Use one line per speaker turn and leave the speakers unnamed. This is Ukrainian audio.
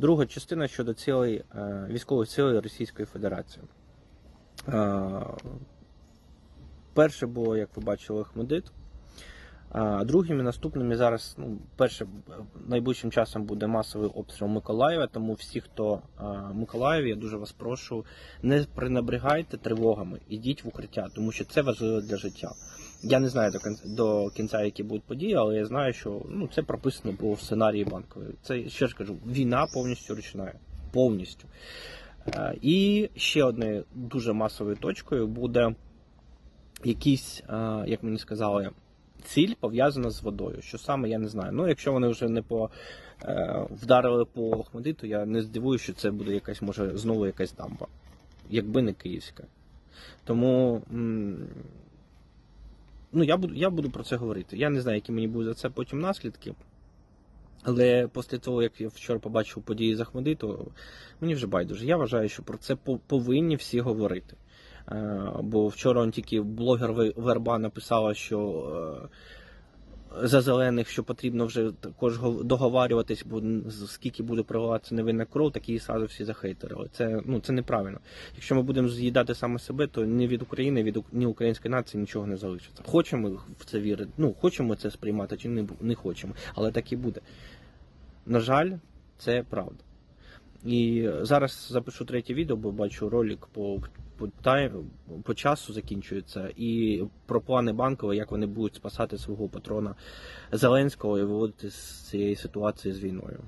Друга частина щодо цілей е, військових цілей Російської Федерації. Е, Перше було, як ви бачили, Ахмедит. А другими наступними зараз, ну, перше, найближчим часом буде масовий обстріл Миколаєва, тому всі, хто в Миколаєві, я дуже вас прошу, не пренебрегайте тривогами, ідіть в укриття, тому що це важливо для життя. Я не знаю до кінця, до кінця, які будуть події, але я знаю, що ну, це прописано було в сценарії банкової. Це ще ж кажу, війна повністю ручна. Повністю. Е, І ще одною дуже масовою точкою буде якісь, е, як мені сказали, ціль пов'язана з водою. Що саме, я не знаю. Ну, якщо вони вже не по е, вдарили по Охмадиту, я не здивуюся, що це буде якась, може, знову якась дамба. Якби не київська. Тому. Ну, я буду, я буду про це говорити. Я не знаю, які мені будуть за це потім наслідки. Але після того, як я вчора побачив події з то мені вже байдуже. Я вважаю, що про це повинні всі говорити. Е, Бо вчора он тільки блогер Верба написала, що е, за зелених, що потрібно вже також гов- договарюватись, бо скільки буде проливатися невинна кров, такі сразу всі захейтерили. Це, ну, це неправильно. Якщо ми будемо з'їдати саме себе, то ні від України, від ні української нації нічого не залишиться. Хочемо в це вірити, ну хочемо це сприймати чи не, не хочемо, але так і буде. На жаль, це правда. І зараз запишу третє відео, бо бачу ролик по, по, по часу закінчується, і про плани банкової, як вони будуть спасати свого патрона Зеленського і виводити з цієї ситуації з війною.